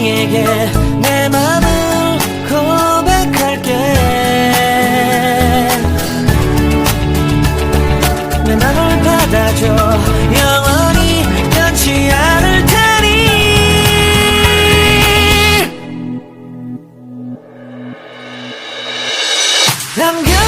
나에게 내 맘을 고백할게. 내 맘을 받아줘. 영원히 변치 않을 테니. 남겨